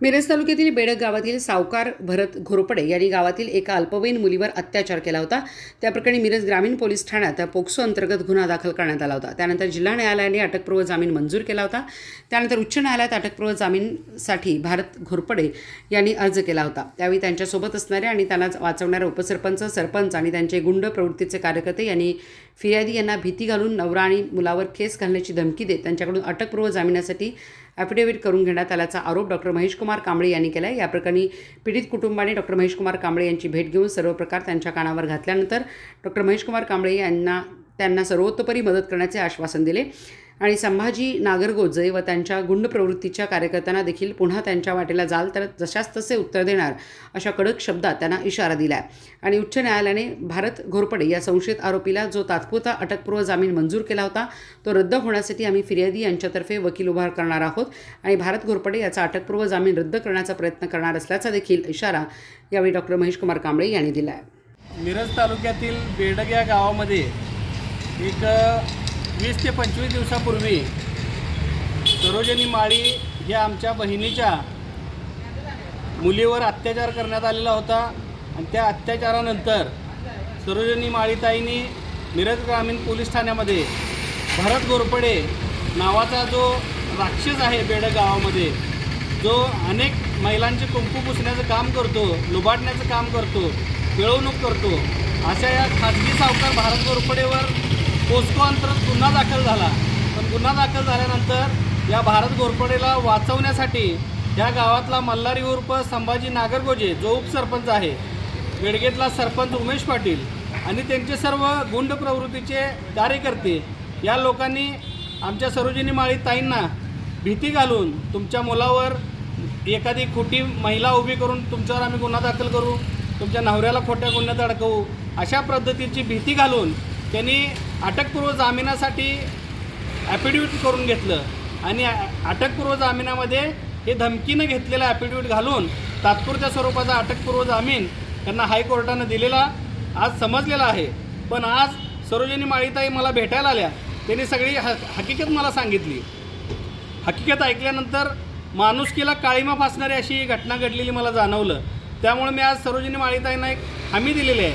मिरज तालुक्यातील बेडक गावातील सावकार भरत घोरपडे यांनी गावातील एका अल्पवयीन मुलीवर अत्याचार केला होता. त्याप्रकरणी मिरज ग्रामीण पोलीस ठाण्यात पोक्सो अंतर्गत गुन्हा दाखल करण्यात आला होता. त्यानंतर जिल्हा न्यायालयाने अटकपूर्व जामीन मंजूर केला होता. त्यानंतर उच्च न्यायालयात अटकपूर्व जामीनसाठी भारत घोरपडे यांनी अर्ज केला होता. त्यावेळी त्यांच्यासोबत असणारे आणि त्यांना वाचवणारे उपसरपंच सरपंच आणि त्यांचे गुंड प्रवृत्तीचे कार्यकर्ते यांनी फिर्यादी यांना भीती घालून नवरा आणि मुलावर केस घालण्याची धमकी देत त्यांच्याकडून अटकपूर्व जामिनासाठी ॲफिडेव्हिट करून घेण्यात आल्याचा आरोप डॉक्टर महेशकुमार कांबळे यांनी केला आहे या प्रकरणी पीडित कुटुंबाने डॉक्टर महेशकुमार कांबळे यांची भेट घेऊन सर्व प्रकार त्यांच्या कानावर घातल्यानंतर डॉक्टर महेशकुमार कांबळे यांना त्यांना सर्वोत्तपरी मदत करण्याचे आश्वासन दिले. आणि संभाजी नागरगोजे व त्यांच्या गुंड प्रवृत्तीच्या कार्यकर्त्यांना देखील पुन्हा त्यांच्या वाटेला जाल तर जशास तसे उत्तर देणार अशा कडक शब्दात त्यांना इशारा दिला आहे आणि उच्च न्यायालयाने भारत घोरपडे या संशयित आरोपीला जो तात्पुरता अटकपूर्व जामीन मंजूर केला होता तो रद्द होण्यासाठी आम्ही फिर्यादी यांच्यातर्फे वकील उभार करणार आहोत आणि भारत घोरपडे याचा अटकपूर्व जामीन रद्द करण्याचा प्रयत्न करणार असल्याचा देखील इशारा यावेळी डॉक्टर महेशकुमार कांबळे यांनी दिला आहे मिरज तालुक्यातील बेडग या गावामध्ये एक वीस ते पंचवीस दिवसापूर्वी सरोजनी माळी या आमच्या बहिणीच्या मुलीवर अत्याचार करण्यात आलेला होता. आणि त्या अत्याचारानंतर सरोजनी माळीताईंनी मिरज ग्रामीण पोलीस ठाण्यामध्ये भरत गोरपडे नावाचा जो राक्षस आहे बेडग गावामध्ये जो अनेक महिलांचे कुंकू पुसण्याचं काम करतो लुबाडण्याचं काम करतो पिळवणूक करतो अशा या खाजगी सावकार भारत गोरपडेवर पोस्को अंतर्गत गुन्हा दाखल झाला. पण गुन्हा दाखल झाल्यानंतर या भारत घोरपडेला वाचवण्यासाठी या गावातला मल्हारी उर्फ संभाजी नागरगोजे जो उपसरपंच आहे बेडगेतला सरपंच उमेश पाटील आणि त्यांचे सर्व गुंड प्रवृत्तीचे कार्यकर्ते या लोकांनी आमच्या सरोजिनी माळी ताईंना भीती घालून तुमच्या मुलावर एखादी खोटी महिला उभी करून तुमच्यावर आम्ही गुन्हा दाखल करू तुमच्या नवऱ्याला खोट्या गुन्ह्यात अडकवू अशा पद्धतीची भीती घालून त्यांनी अटकपूर्व जामिनासाठी ॲफिडेविट करून घेतलं. आणि अटकपूर्व जामिनामध्ये हे धमकीनं घेतलेलं ॲफिडेविट घालून तात्पुरत्या स्वरूपाचा अटकपूर्व जामीन त्यांना हायकोर्टानं दिलेला आज समजलेला आहे. पण आज सरोजिनी माळीताई मला भेटायला आल्या. त्यांनी सगळी ह हकीकत मला सांगितली. हकीकत ऐकल्यानंतर माणुसकीला काळीमा फासणारी अशी ही घटना घडलेली मला जाणवलं. त्यामुळे मी आज सरोजिनी माळीताईंना एक हमी दिलेली आहे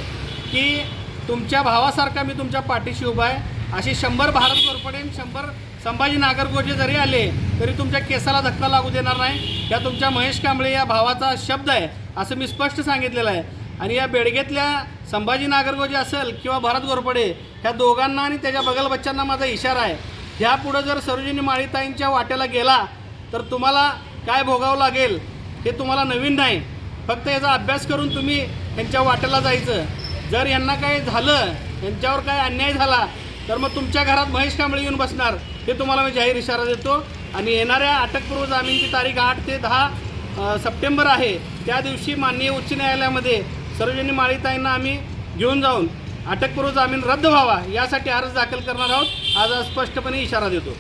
की तुमच्या भावासारखा मी तुमच्या पाठीशी उभा आहे. अशी शंभर भारत गोरपडे शंभर संभाजी नागरगोजे जरी आले तरी तुमच्या केसाला धक्का लागू देणार नाही. या तुमच्या महेश कांबळे या भावाचा शब्द आहे असं मी स्पष्ट सांगितलेलं आहे. आणि या बेडगेतल्या संभाजी नागरगोजे असेल किंवा भरत गोरपडे ह्या दोघांना आणि त्याच्या बगल बच्चांना माझा इशारा आहे. ह्यापुढं जर सरोजिनी माळीताईंच्या वाट्याला गेला तर तुम्हाला काय भोगावं लागेल हे तुम्हाला नवीन नाही. फक्त याचा अभ्यास करून तुम्ही त्यांच्या वाट्याला जायचं. जर यांना काय झालं यांच्यावर काय अन्याय झाला तर मग तुमच्या घरात महेश कांबळे येऊन बसणार हे तुम्हाला मी जाहीर इशारा देतो. आणि येणाऱ्या अटकपूर्व जामीनची तारीख आठ ते दहा सप्टेंबर आहे. त्या दिवशी माननीय उच्च न्यायालयामध्ये सरोजिनी माळीताईंना आम्ही घेऊन जाऊन अटकपूर्व जामीन रद्द व्हावा यासाठी अर्ज दाखल करणार आहोत. आज स्पष्टपणे इशारा देतो.